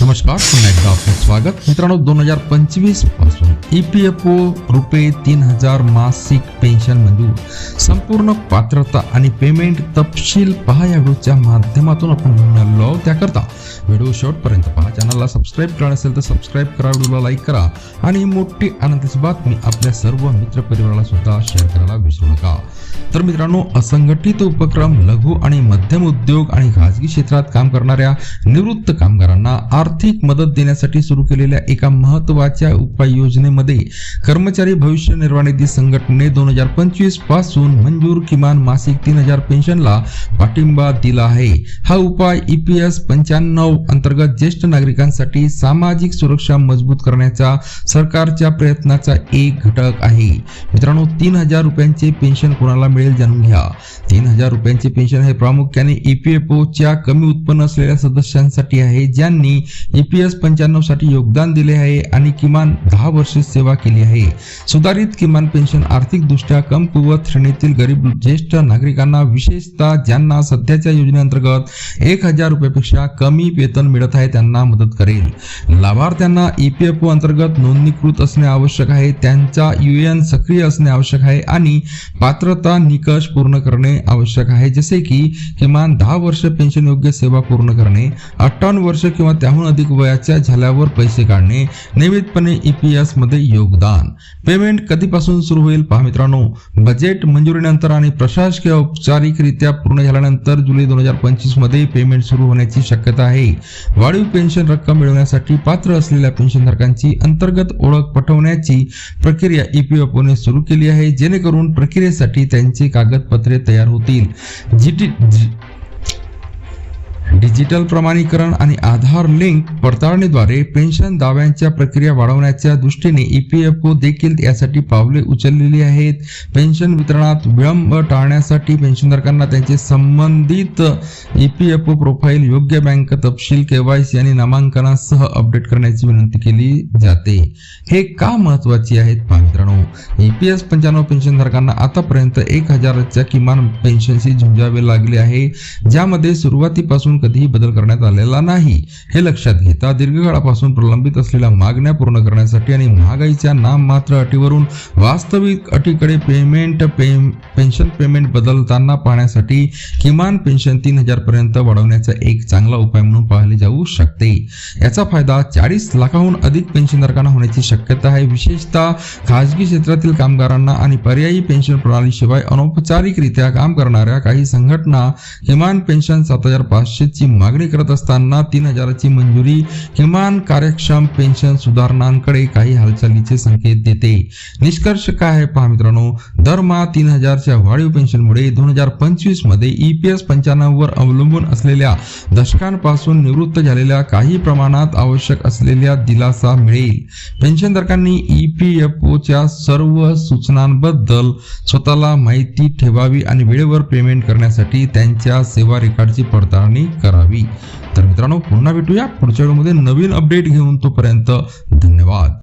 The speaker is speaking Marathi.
नमस्कार पुन्हा एकदा आपलं स्वागत. मित्रांनो दोन हजार पंचवीसपासून ई पी एफ ओ रुपये तीन हजार मासिक पेन्शन मंजूर संपूर्ण पात्रता आणि पेमेंट तपशील पहा या व्हिडिओच्या माध्यमातून आपण घेऊन आलेलो त्याकरता व्हिडिओ शेवटपर्यंत पहा. चॅनलला सबस्क्राईब करा असेल तर सबस्क्राईब करा व्हिडिओला लाईक करा आणि ही मोठी आनंदाची बातमी आपल्या सर्व मित्रपरिवाराला सुद्धा शेअर करायला विसरू नका. तर मित्रांनो असंघटित उपक्रम लघु आणि मध्यम उद्योग आणि खाजगी क्षेत्रात काम करणाऱ्या निवृत्त कामगारांना आर्थिक मदत देण्यासाठी सुरू केलेल्या एका महत्त्वाच्या उपाययोजनेमध्ये कर्मचारी भविष्य निर्वाह निधी संघटने दोन हजार पंचवीसपासून मंजूर किमान मासिक तीन हजार पेन्शनला पाठिंबा दिला आहे. हा उपाय ईपीएस पंच्याण्णव अंतर्गत ज्येष्ठ नागरिकांसाठी सामाजिक सुरक्षा मजबूत करण्याचा सरकारच्या प्रयत्नाचा एक घटक आहे. मित्रांनो तीन हजार रुपयांचे पेन्शन कोणाला मिळेल जाणून घ्या. तीन हजार रुपयांचे पेन्शन हे प्रामुख्याने ईपीएफओ च्या कमी उत्पन्न असलेल्या सदस्यांसाठी आहे ज्यांनी ईपीएस पंच्याण्णवसाठी योगदान दिले आहे आणि किमान दहा वर्षे सेवा केली आहे. सुधारित किमान पेन्शन आर्थिकदृष्ट्या कमकुवत श्रेणीतील गरीब ज्येष्ठ नागरिकांना विशेषतः ज्यांना सध्याच्या योजनेअंतर्गत एक हजार रुपयापेक्षा कमी वेतन मिळत आहे त्यांना मदत करेल. लाभार्थ्यांना ईपीएफओ अंतर्गत नोंदणीकृत असणे आवश्यक आहे त्यांचा यू एन सक्रिय असणे आवश्यक आहे आणि पात्रता निकष पूर्ण करणे आवश्यक आहे. जसे की किमान दहा वर्ष पेन्शन योग्य सेवा पूर्ण करणे अठ्ठावन्न वर्ष किंवा त्याहून अधिक वयाच्या झाल्यावर पैसे काढणे नियमितपणे ईपीएसमध्ये योगदान. पेमेंट कधीपासून सुरू होईल पहा मित्रांनो. बजेट मंजुरीनंतर आणि प्रशासकीय औपचारिकरित्या पूर्ण झाल्यानंतर जुलै दोन हजार पंचवीसमध्ये पेमेंट सुरू होण्याची शक्यता आहे. वाढीव पेन्शन रक्कम मिळवण्यासाठी पात्र असलेल्या पेन्शनधारकांची अंतर्गत ओळख पटवण्याची प्रक्रिया ईपीएफओने सुरू केली आहे. जेणेकरून प्रक्रियेसाठी त्यांची कागदपत्रे तयार होतील. जीटी जी- डिजिटल प्रमाणीकरण आणि आधार लिंक पडताळणीद्वारे पेन्शन दाव्यांच्या प्रक्रिया वाढवण्याच्या दृष्टीने ईपीएफओ देखील यासाठी पावले उचललेली आहेत. पेन्शन वितरणात विलंब टाळण्यासाठी पेन्शनधारकांना त्यांचे संबंधित ईपीएफओ प्रोफाईल योग्य बँक तपशील केवायसी आणि नामांकनासह अपडेट करण्याची विनंती केली जाते. हे का महत्त्वाचे आहेत मित्रांनो ईपीएस पंच्याण्णव पेन्शनधारकांना आतापर्यंत एक हजाराच्या किमान पेन्शनशी झुंजावे लागले आहे ज्यामध्ये सुरुवातीपासून कधीही बदल करण्यात आलेला नाही. हे लक्षात घ्या. घेता दीर्घकाळापासून प्रलंबित असलेल्या मागण्या पूर्ण करण्यासाठी आणि महागाईच्या नाममात्र अटीवरून वास्तविक अटीकडे पेमेंट पे पेन्शन पेमेंट बदलताना पाहण्यासाठी किमान पेन्शन तीन हजारपर्यंत वाढवण्याचा एक चांगला उपाय म्हणून पाहिले जाऊ शकते. याचा फायदा चाळीस लाखाहून अधिक पेन्शनधारकांना होण्याची शक्यता आहे. विशेषतः खाजगी क्षेत्रातील कामगारांना आणि पर्यायी पेन्शन प्रणालीशिवाय अनौपचारिकरित्या काम करणाऱ्या काही संघटना किमान पेन्शन सात हजार पाचशेची मागणी करत असताना तीन हजाराची मंजुरी किमान कार्यक्षम पेन्शन सुधारणांकडे काही हालचालीचे संकेत देते. निष्कर्ष काय आहे पहा मित्रांनो दरमहा तीन हजारच्या वाढीव पेन्शनमुळे दोन हजार पंचवीसमध्ये ईपीएस पंच्याण्णव वर अवलंबून असलेल्या दशकांपासून निवृत्त झालेल्या काही प्रमाणात आवश्यक असलेल्या दिलासा मिळेल. पेन्शनधारकांनी ईपीएफओच्या सर्व सूचनांबद्दल स्वतःला माहिती ठेवावी आणि वेळेवर पेमेंट करण्यासाठी त्यांच्या सेवा रेकॉर्डची पडताळणी करावी. तर मित्रांनो पुन्हा भेटूया पुढच्या व्हिडिओमध्ये नवीन अपडेट घेऊन तोपर्यंत धन्यवाद.